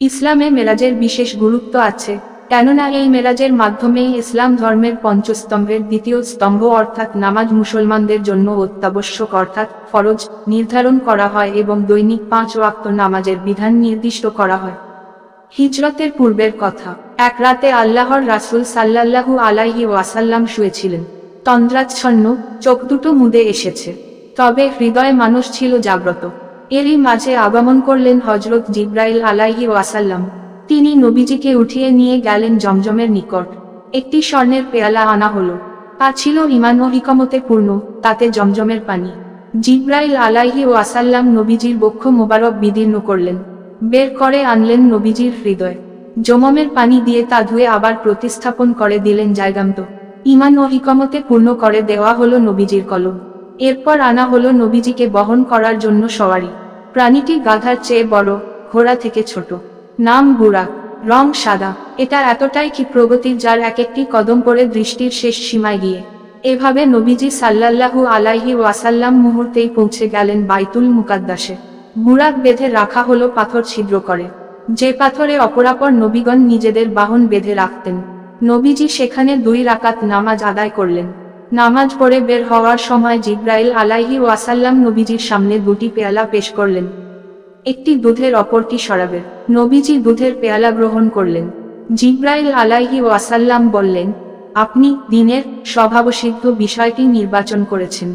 ইসলামে মেলাজের বিশেষ গুরুত্ব আছে, কেননা এই মেলাজের মাধ্যমেই ইসলাম ধর্মের পঞ্চস্তম্ভের দ্বিতীয় স্তম্ভ অর্থাৎ নামাজ মুসলমানদের জন্য অত্যাবশ্যক অর্থাৎ ফরজ নির্ধারণ করা হয় এবং দৈনিক পাঁচ ওয়াক্ত নামাজের বিধান নির্দিষ্ট করা হয়। হিজরতের পূর্বের কথা, এক রাতে আল্লাহর রাসূল সাল্লাল্লাহু আলাইহি ওয়াসাল্লাম শুয়েছিলেন। তন্দ্রাচ্ছন্ন, চোখ দুটো মুদে এসেছে। তবে হৃদয়ে মানুষ ছিল জাগ্রত। এরই মাঝে আগমন করলেন হজরত জিব্রাইল আলাইহি ওয়াসাল্লাম। তিনি নবীজিকে উঠিয়ে নিয়ে গেলেন জমজমের নিকট। একটি স্বর্ণের পেয়ালা আনা হলো। তা ছিল ইমান ও হিকমতে পূর্ণ, তাতে জমজমের পানি। জিব্রাইল আলাইহি ওয়াসাল্লাম নবীজির বক্ষ মোবারক বিদীর্ণ করলেন। বের করে আনলেন নবীজির হৃদয়। জমমের পানি দিয়ে তা ধুয়ে আবার প্রতিস্থাপন করে দিলেন জায়গান্ত। ইমান ও হিকমতে পূর্ণ করে দেওয়া হলো নবীজির কলম। এরপর আনা হলো নবীজিকে বহন করার জন্য সওয়ারি। প্রাণীটি গাধার চেয়ে বড়, ঘোড়া থেকে ছোট। নাম বুড়াক রং সাদা। এটা এতটাই কি প্রগতির যার এক একটি কদম করে দৃষ্টির শেষ সীমায় গিয়ে। এভাবে নবীজি সাল্লাল্লাহু আলাইহি ওয়াসাল্লাম মুহূর্তেই পৌঁছে গেলেন বাইতুল মুকাদ্দাসে। বুড়াক বেঁধে রাখা হলো পাথর ছিদ্র করে। যে পাথরে অপরাপর নবীগণ নিজেদের বাহন বেঁধে রাখতেন। নবীজি সেখানে দুই রাকাত নামাজ আদায় করলেন। নামাজ পড়ে বের হওয়ার সময় জিব্রাইল আলাইহি ওয়াসাল্লাম নবীজির সামনে দুটি পেয়ালা পেশ করলেন। একটি দুধের, অপরটি শরাবের। নবীজি দুধের পেয়ালা গ্রহণ করলেন। জিব্রাইল আলাইহি ওয়াসাল্লাম বললেন, আপনি দিনের স্বভাবসিদ্ধ বিষয়টি নির্বাচন করেছেন।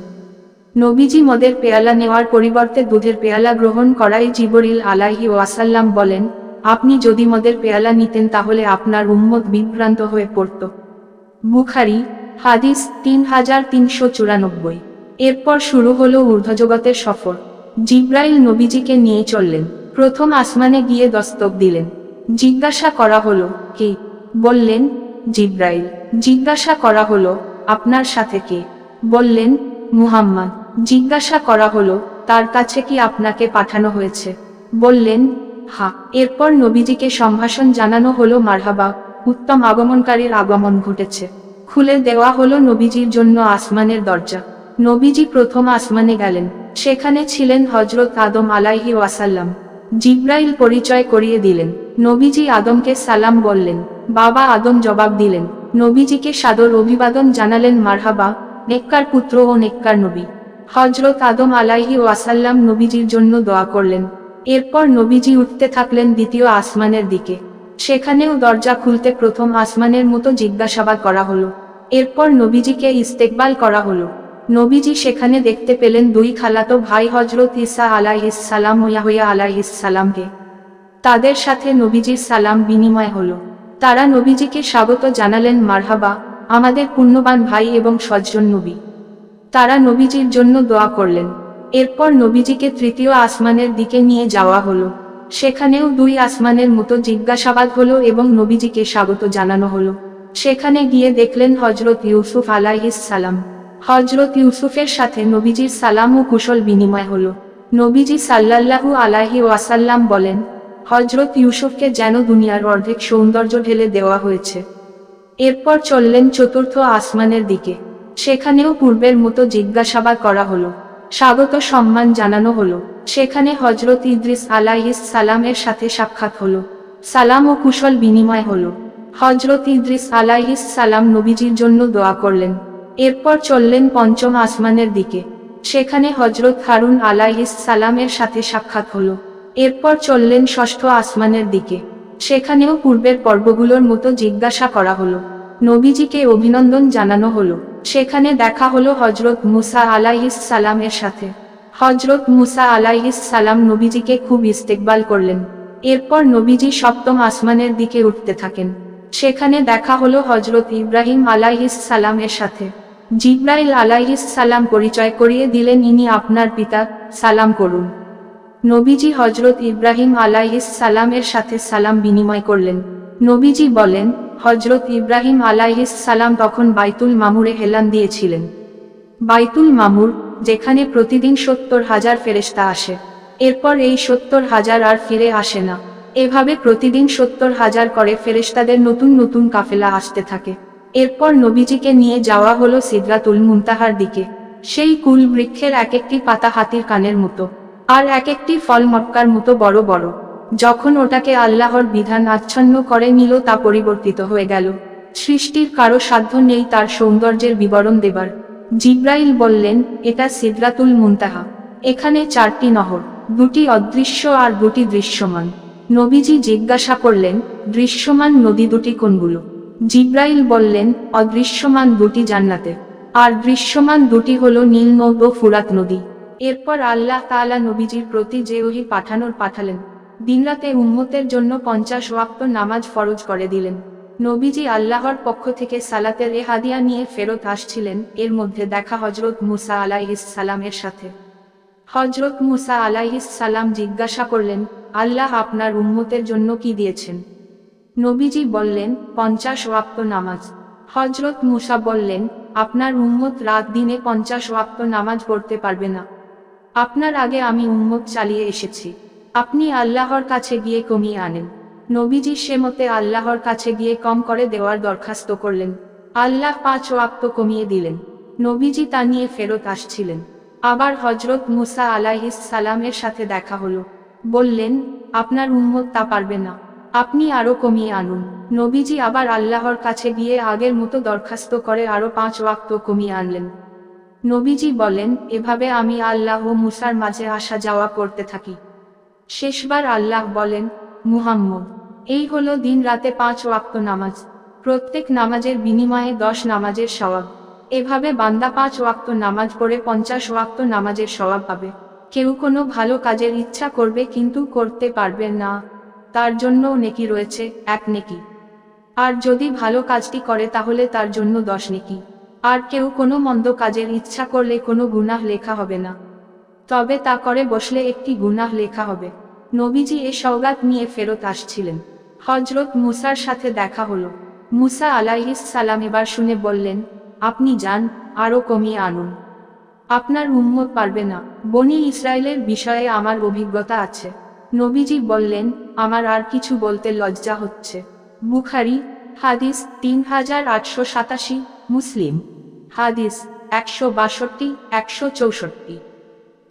নবীজি মদের পেয়ালা নেওয়ার পরিবর্তে দুধের পেয়ালা গ্রহণ করাই জিবরিল আলাইহি ওয়াসাল্লাম বলেন, আপনি যদি মদের পেয়ালা নিতেন তাহলে আপনার উম্মত বিভ্রান্ত হয়ে পড়ত। বুখারি হাদিস তিন হাজার তিনশো চুরানব্বই। এরপর শুরু হলো ঊর্ধ্বজগতের সফর। জিব্রাইল নবীজিকে নিয়ে চললেন। প্রথম আসমানে গিয়ে দস্তক দিলেন। জিজ্ঞাসা করা হলো, কে? বললেন, জিব্রাইল। জিজ্ঞাসা করা হলো, আপনার সাথে কে? বললেন, মুহাম্মদ। জিজ্ঞাসা করা হলো, তার কাছে কি আপনাকে পাঠানো হয়েছে? বললেন, হা। এরপর নবীজিকে সম্ভাষণ জানানো হলো, মারহাবা। উত্তম আগমনকারীর আগমন ঘটেছে। খুলে দেওয়া হলো নবীজির জন্য আসমানের দরজা। নবীজি প্রথম আসমানে গেলেন। সেখানে ছিলেন হজরত আদম আলাইহি ওয়াসাল্লাম। জিব্রাইল পরিচয় করিয়ে দিলেন। নবীজি আদমকে সালাম বললেন। বাবা আদম জবাব দিলেন। নবীজিকে সাদর অভিবাদন জানালেন, মারহাবা, নেককার পুত্র ও নেককার নবী। হজরত আদম আলাইহি ওয়াসাল্লাম নবীজির জন্য দোয়া করলেন। এরপর নবীজি উঠতে থাকলেন দ্বিতীয় আসমানের দিকে। সেখানেও দরজা খুলতে প্রথম আসমানের মতো জিজ্ঞাসাবাদ করা হলো। এরপর নবীজিকে ইস্তেকবাল করা হলো। নবীজি সেখানে দেখতে পেলেন দুই খালাতো ভাই হজরত ইসা আলাইহিসালাম ইয়াহইয়া আলাইহিসালামকে তাদের সাথে নবীজির সালাম বিনিময় হলো। তারা নবীজিকে স্বাগত জানালেন, মারহাবা, আমাদের পুণ্যবান ভাই এবং সজ্জন নবী। তারা নবীজির জন্য দোয়া করলেন। এরপর নবীজিকে তৃতীয় আসমানের দিকে নিয়ে যাওয়া হলো। সেখানেও দুই আসমানের মতো জিজ্ঞাসাবাদ হলো এবং নবীজিকে স্বাগত জানানো হলো। সেখানে গিয়ে দেখলেন হজরত ইউসুফ আলাইহিস সালাম। হজরত ইউসুফের সাথে নবীজির সালাম ও কুশল বিনিময় হলো। নবীজি সাল্লাল্লাহু আলাহি ওয়াসাল্লাম বলেন হজরত ইউসুফকে যেন দুনিয়ার অর্ধেক সৌন্দর্য ঢেলে দেওয়া হয়েছে। এরপর চললেন চতুর্থ আসমানের দিকে। সেখানেও পূর্বের মতো জিজ্ঞাসাবাদ করা হলো। স্বাগত সম্মান জানানো হলো। সেখানে হজরত ইদ্রিস আলাইহিস সালামের সাথে সাক্ষাৎ হলো। সালাম ও কুশল বিনিময় হলো। হজরত ইদ্রিস আলাইহিস সালাম নবীজির জন্য দোয়া করলেন। এরপর চললেন পঞ্চম আসমানের দিকে। সেখানে হজরত হারুন আলাইহিস সালামের সাথে সাক্ষাৎ হলো। এরপর চললেন ষষ্ঠ আসমানের দিকে। সেখানেও পূর্বের পর্বগুলোর মতো জিজ্ঞাসা করা হলো। নবীজিকে অভিনন্দন জানানো হলো। সেখানে দেখা হলো হজরত মুসা আলাইহিস সালামের সাথে। হজরত মুসা আলাইহিস সালাম নবীজিকে খুব ইস্তেকবাল করলেন। এরপর নবীজি সপ্তম আসমানের দিকে উঠতে থাকেন। সেখানে দেখা হলো হজরত ইব্রাহিম আলাইহিস সালামের সাথে। জিব্রাইল আলাইহিস সালাম পরিচয় করিয়ে দিলেন, ইনি আপনার পিতা, সালাম করুন। নবীজি হজরত ইব্রাহিম আলাইহিস সালামের সাথে সালাম বিনিময় করলেন। নবীজি বলেন হজরত ইব্রাহিম আলাইহিস সালাম তখন বাইতুল মামুরে হেলান দিয়েছিলেন। বাইতুল মামুর, যেখানে প্রতিদিন সত্তর হাজার ফেরেশতা আসে। এরপর এই সত্তর হাজার আর ফিরে আসে না। এভাবে প্রতিদিন সত্তর হাজার করে ফেরেশতাদের নতুন নতুন কাফেলা আসতে থাকে। এরপর নবীজিকে নিয়ে যাওয়া হলো সিদরাতুল মুনতাহার দিকে। সেই কুল বৃক্ষের এক একটি পাতা হাতির কানের মতো। আর এক একটি ফল মটকার মতো বড় বড়। যখন ওটাকে আল্লাহর বিধান আচ্ছন্ন করে নিল তা পরিবর্তিত হয়ে গেল। সৃষ্টির কারও সাধ্য নেই তার সৌন্দর্যের বিবরণ দেবার। জিব্রাইল বললেন, এটা সিদ্রাতুল মুনতাহা। এখানে চারটি নহর, দুটি অদৃশ্য আর দুটি দৃশ্যমান। নবীজি জিজ্ঞাসা করলেন, দৃশ্যমান নদী দুটি কোনগুলো? জিব্রাইল বললেন, অদৃশ্যমান দুটি জান্নাতে আর দৃশ্যমান দুটি হল নীল নদ ও ফুরাত নদী। এরপর আল্লাহ তাআলা নবীজির প্রতি যে ওহি পাঠানোর পাঠালেন। দিনরাতে উম্মতের জন্য পঞ্চাশ ওয়াক্ত নামাজ ফরজ করে দিলেন। নবীজি আল্লাহর পক্ষ থেকে সালাতের এ হাদিয়া নিয়ে ফেরত আসছিলেন। এর মধ্যে দেখা হজরত মুসা আলাইহিস সালামের সাথে। হজরত মুসা আলাইহিস সালাম জিজ্ঞাসা করলেন, আল্লাহ আপনার উম্মতের জন্য কি দিয়েছেন? নবীজি বললেন, পঞ্চাশ ওয়াক্ত নামাজ। হজরত মুসা বললেন, আপনার উম্মত রাত দিনে পঞ্চাশ ওয়াক্ত নামাজ পড়তে পারবে না। আপনার আগে আমি উম্মত চালিয়ে এসেছি। আপনি আল্লাহর কাছে গিয়ে কমিয়ে আনেন। নবীজি সে মতে আল্লাহর কাছে গিয়ে কম করে দেওয়ার দরখাস্ত করলেন। আল্লাহ পাঁচ ওয়াক্ত কমিয়ে দিলেন। নবীজি তা নিয়ে ফেরত আসছিলেন। আবার হজরত মুসা আলাইহিস সালামের সাথে দেখা হলো। বললেন, আপনার উম্মত তা পারবে না। আপনি আরও কমিয়ে আনুন। নবীজি আবার আল্লাহর কাছে গিয়ে আগের মতো দরখাস্ত করে আরও পাঁচ ওয়াক্ত কমিয়ে আনলেন। নবীজি বলেন, এভাবে আমি আল্লাহ মুসার মাঝে আসা যাওয়া করতে থাকি। শেষবার আল্লাহ বলেন, মুহাম্মদ, এই হলো দিন রাতে পাঁচ ওয়াক্ত নামাজ। প্রত্যেক নামাজের বিনিময়ে দশ নামাজের সওয়াব। এভাবে বান্দা পাঁচ ওয়াক্ত নামাজ পড়ে পঞ্চাশ ওয়াক্ত নামাজের সওয়াব পাবে। কেউ কোনো ভালো কাজের ইচ্ছা করবে কিন্তু করতে পারবে না। তার জন্য নেকি রয়েছে, এক নেকি। আর যদি ভালো কাজটি করে তাহলে তার জন্য দশ নেকি। আর কেউ কোনো মন্দ কাজের ইচ্ছা করলে কোনো গুনাহ লেখা হবে না। তবে তা করে বসলে একটি গুনাহ লেখা হবে। নবীজি এ সওগাত নিয়ে ফেরত আসছিলেন। হজরত মুসার সাথে দেখা হলো। মুসা আলাইহিস সালাম এবার শুনে বললেন, আপনি যান আরও কমিয়ে আনুন। আপনার উম্মত পারবে না। বনি ইসরায়েলের বিষয়ে আমার অভিজ্ঞতা আছে। নবীজি বললেন, আমার আর কিছু বলতে লজ্জা হচ্ছে। বুখারি, হাদিস তিন হাজার আটশো সাতাশি, মুসলিম। হাদিস একশো বাষট্টি, একশো চৌষট্টি।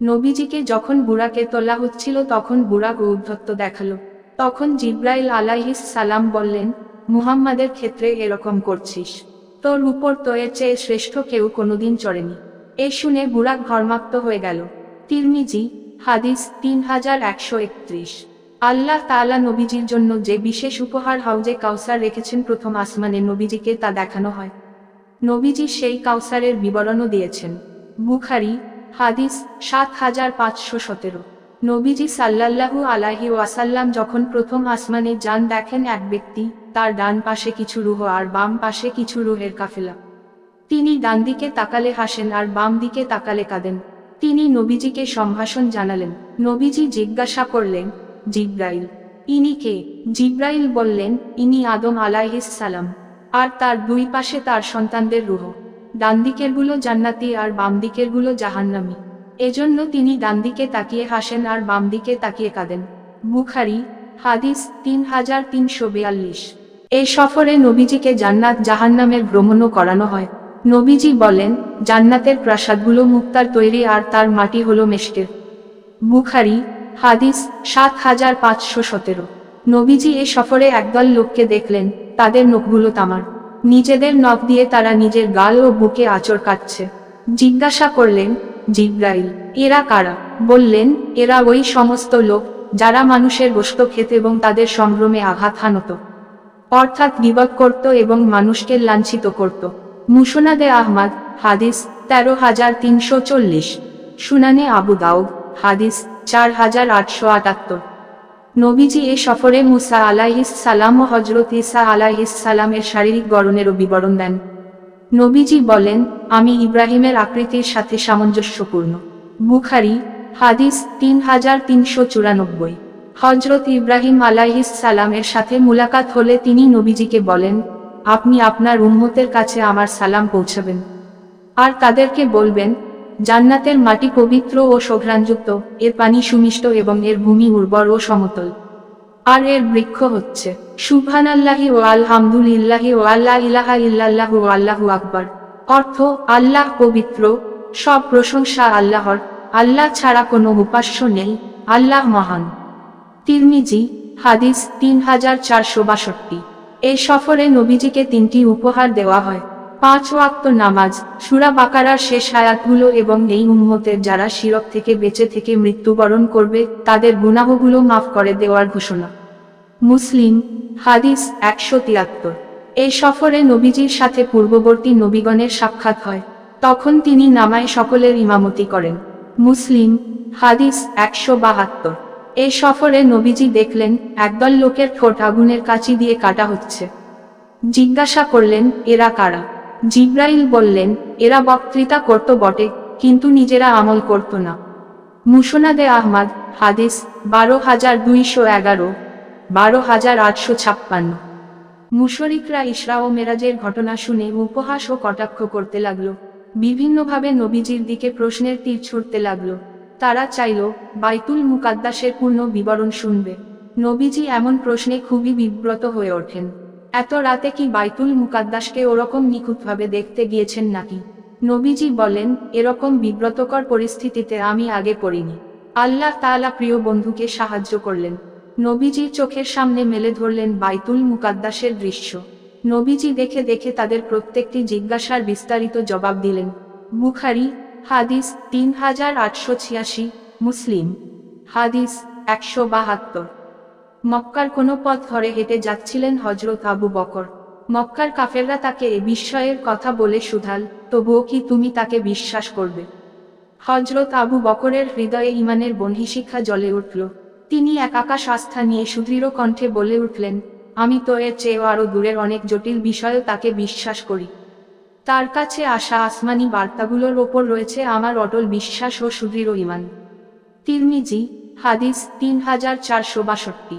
নবীজিকে যখন বুড়াকে তোলা হচ্ছিল, তখন বুড়া ঔদ্ধত্য দেখাল। তখন জিব্রাইল আলাহিস সালাম বললেন, মুহাম্মাদের ক্ষেত্রে এরকম করছিস। তোর উপর তো এর চেয়ে শ্রেষ্ঠ কেউ কোনোদিন চড়েনি। এ শুনে বুড়া ঘর্মাক্ত হয়ে গেল। তিরমিজি, হাদিস তিন হাজার একশো একত্রিশ। আল্লাহ তাআলা নবীজির জন্য যে বিশেষ উপহার হাউজে কাউসার রেখেছেন, প্রথম আসমানে নবীজিকে তা দেখানো হয়। নবীজি সেই কাউসারের বিবরণও দিয়েছেন। বুখারি হাদিস সাত হাজার পাঁচশো সতেরো। নবীজি সাল্লাল্লাহু আলাহি ওয়াসাল্লাম যখন প্রথম আসমানে যান দেখেন এক ব্যক্তি, তার ডান পাশে কিছু রুহ আর বাম পাশে কিছু রুহের কাফেলা। তিনি ডান দিকে তাকালে হাসেন আর বাম দিকে তাকালে কাঁদেন। তিনি নবীজিকে সম্ভাষণ জানালেন। নবীজি জিজ্ঞাসা করলেন, জিব্রাইল? ইনি কে? জিব্রাইল বললেন, ইনি আদম আলাইহিস সালাম। আর তার দুই পাশে তার সন্তানদের রুহ। ডান দিকেরগুলো জান্নাতি আর বাম দিকেরগুলো জাহান্নামি। এজন্য তিনি ডান দিকে তাকিয়ে হাসেন আর বাম দিকে তাকিয়ে কাঁদেন। বুখারি, হাদিস তিন হাজার তিনশো বিয়াল্লিশ। এই সফরে নবীজিকে জান্নাত জাহান্নামের ভ্রমণও করানো হয়। নবীজি বলেন, জান্নাতের প্রাসাদগুলো মুক্তার তৈরি আর তার মাটি হলো মেষ্টের। বুখারি, হাদিস সাত হাজার পাঁচশো সতেরো। নবীজি এ সফরে একদল লোককে দেখলেন, তাদের নখগুলো তামার। নিজেদের নখ দিয়ে তারা নিজের গাল ও বুকে আচর কাটছে। জিজ্ঞাসা করলেন, জিব্রাইল, এরা কারা? বললেন, এরা ওই সমস্ত লোক, যারা মানুষের গোস্ত খেত এবং তাদের সংগ্রমে আঘাত হানত। অর্থাৎ বিবদ করত এবং মানুষকে লাঞ্ছিত করত। মুসনাদে আহমদ, হাদিস তেরো হাজার তিনশো চল্লিশ। সুনানে আবু দাউদ, হাদিস চার হাজার আটশো আটাত্তর। নবীজি এ সফরে মুসা আলাইহিস সালাম ও হজরত ইসা আলাইহিস সালামের শারীরিক গড়নেরও বিবরণ দেন। নবীজি বলেন, আমি ইব্রাহিমের আকৃতির সাথে সামঞ্জস্যপূর্ণ। বুখারি, হাদিস তিন হাজার তিনশো চুরানব্বই। হজরত ইব্রাহিম আলাইহিস সালামের সাথে মুলাকাত হলে তিনি নবীজিকে বলেন, আপনি আপনার উম্মতের কাছে আমার সালাম পৌঁছাবেন। আর তাদেরকে বলবেন জান্নাতের মাটি পবিত্র ও শোভ্রাণযুক্ত এর পানি সুমিষ্ট এবং এর ভূমি উর্বর ও সমতল। আর এর বৃক্ষ হচ্ছে। সুবহান আল্লাহি ও আলহামদুলিল্লাহি ও আল্লাহ ইলাহা ও আল্লাহু আকবার। অর্থ, আল্লাহ পবিত্র, সব প্রশংসা আল্লাহর, আল্লাহ ছাড়া কোনো উপাস্য নেই, আল্লাহ মহান। তিরমিজি, হাদিস তিন হাজার চারশো বাষট্টি। এই সফরে নবীজিকে তিনটি উপহার দেওয়া হয়। পাঁচ ওয়াক্ত নামাজ, সুরা বাকারার শেষ আয়াতগুলো এবং এই উম্মতের যারা শিরক থেকে বেঁচে থেকে মৃত্যুবরণ করবে, তাদের গুনাহগুলো মাফ করে দেওয়ার ঘোষণা। মুসলিম, হাদিস একশো তিয়াত্তর। এই সফরে নবীজির সাথে পূর্ববর্তী নবীগণের সাক্ষাৎ হয়। তখন তিনি নামায় সকলের ইমামতি করেন। মুসলিম, হাদিস একশো বাহাত্তর। এই সফরে নবীজি দেখলেন, একদল লোকের ঠোঁট আগুনের কাঁচি দিয়ে কাটা হচ্ছে। জিজ্ঞাসা করলেন, এরা কারা? জিব্রাইল বললেন, এরা বক্তৃতা করত বটে, কিন্তু নিজেরা আমল করত না। মুসনাদে আহমদ, হাদিস, বারো হাজার দুইশো এগারো, বারো হাজার আটশো ছাপ্পান্ন। মুশরিকরা ইসরা ও মেরাজের ঘটনা শুনে উপহাস ও কটাক্ষ করতে লাগল। বিভিন্নভাবে নবীজির দিকে প্রশ্নের তীর ছুড়তে লাগল। তারা চাইল, বাইতুল মুকাদ্দাসের পূর্ণ বিবরণ শুনবে। নবীজি এমন প্রশ্নে খুবই বিব্রত হয়ে ওঠেন। এত রাতে কি বাইতুল মুকাদ্দাসকে ওরকম নিখুঁতভাবে দেখতে গিয়েছেন নাকি? নবীজি বলেন, এরকম বিব্রতকর পরিস্থিতিতে আমি আগে পড়িনি। আল্লাহ তাআলা প্রিয় বন্ধুকে সাহায্য করলেন। নবীজির চোখের সামনে মেলে ধরলেন বাইতুল মুকাদ্দাসের দৃশ্য। নবীজি দেখে দেখে তাদের প্রত্যেকটি জিজ্ঞাসার বিস্তারিত জবাব দিলেন। বুখারি, হাদিস তিন হাজার আটশো ছিয়াশি, মুসলিম। হাদিস একশো বাহাত্তর। মক্কার কোনো পথ ধরে হেঁটে যাচ্ছিলেন হজরত আবু বকর। মক্কার কাফেররা তাকে এ বিস্ময়ের কথা বলে শুধাল তবুও কি তুমি তাকে বিশ্বাস করবে? হজরত আবু বকরের হৃদয়ে ইমানের বন্ধিশিক্ষা জ্বলে উঠল। তিনি এক আকাশ আস্থা নিয়ে সুদৃঢ় কণ্ঠে বলে উঠলেন, আমি তো এর চেয়েও আরও দূরের অনেক জটিল বিষয়েও তাকে বিশ্বাস করি। তার কাছে আসা আসমানি বার্তাগুলোর ওপর রয়েছে আমার অটল বিশ্বাস ও সুদৃঢ় ইমান তিরমিজি, হাদিস তিন হাজার চারশো বাষট্টি।